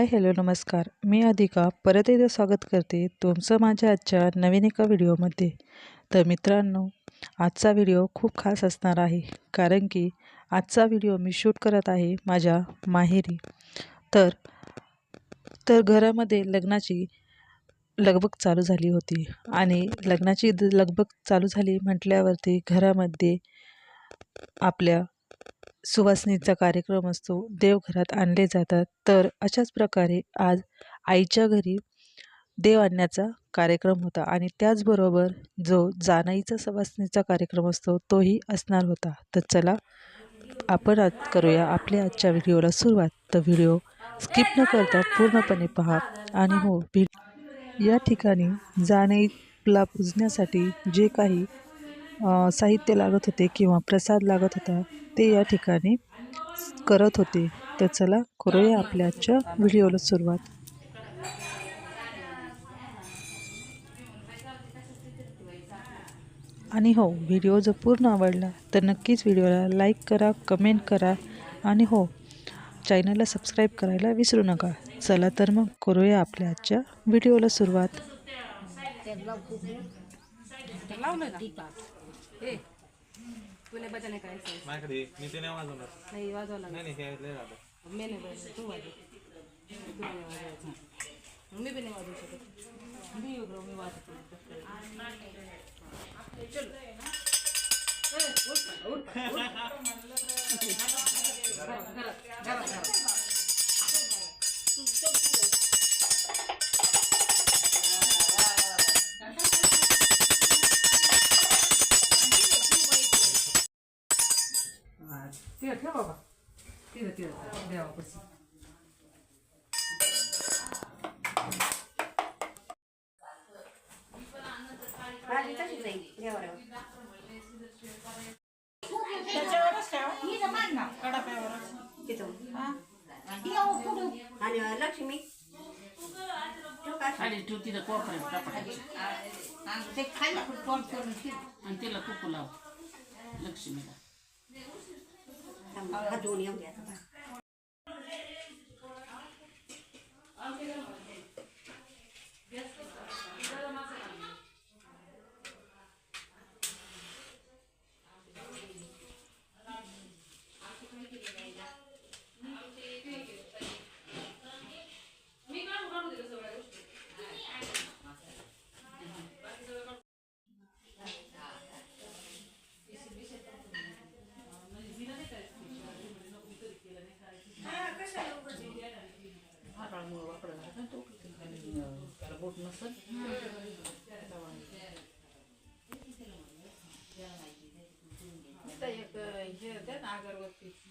Hi hello नमस्कार. मी अधिका परत एकदा स्वागत करते तुमचं माझ्या आजच्या नवीन एका व्हिडिओमध्ये. तर मित्रांनो आजचा व्हिडिओ खूप खास असणार आहे कारण की आजचा व्हिडिओ मी शूट करत आहे माझ्या माहेरी. तर तर घरामध्ये लग्नाची लगबग चालू झाली होती आणि लग्नाची द- लगबग चालू झाली म्हटल्यावरती घरामध्ये आपल्या सुवासनीचा कार्यक्रम असतो देवघरात आणले जातात. तर अशाच प्रकारे आज आईच्या घरी देव आणण्याचा कार्यक्रम होता आणि त्याचबरोबर जो जानाईचा सवासनीचा कार्यक्रम असतो तोही असणार होता. तर चला आपण आज करूया आपल्या आजच्या व्हिडिओला सुरुवात. तर व्हिडिओ स्किप न करता पूर्णपणे पहा आणि हो या ठिकाणी जानाईला पूजण्यासाठी जे काही साहित्य लागत होते किंवा प्रसाद लागत होता ते या ठिकाणी करत होते. तर चला करूया आपल्या आजच्या व्हिडिओला सुरुवात. आणि हो व्हिडिओ जर पूर्ण आवडला तर नक्कीच व्हिडिओला लाईक करा कमेंट करा. आणि हो चॅनलला सबस्क्राईब करायला विसरू नका. चला तर मग करूया आपल्या आजच्या व्हिडिओला सुरुवात. तुला बजाने करायचं माझ्याकडे मी ते नाही वाजवणार. नाही वाजवला नाही नाही हे लय झालं. मी नाही वाजवत तू वाजव. तू नाही वाजवायचं. मी बी नाही वाजवू शकत. मी बरं, मी वाजवतो. तिथं ठेव बाबा. तिथं तिथं देवापाशी माझी तशीच आहे देवावर तिथं आणि लक्ष्मी? खाली ठेव तिथं कोपऱ्यात ते खाल्लं पण तोंड करून ठेव. आणि तिला कुकू लाव लक्ष्मीला. 他多年没来了。नसल एक हे द्या ना अगरबत्ती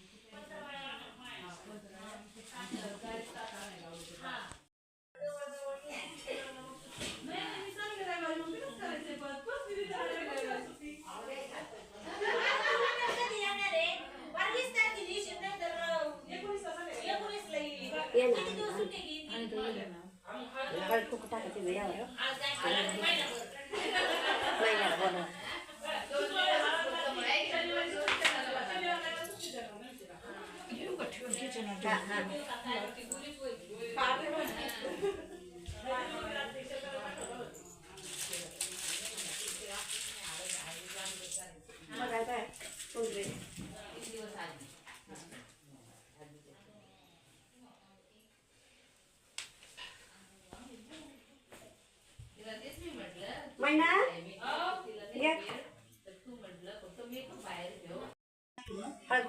तुम्ही यावर महिन्याला बोला हां हां मग काय काय मैना हळद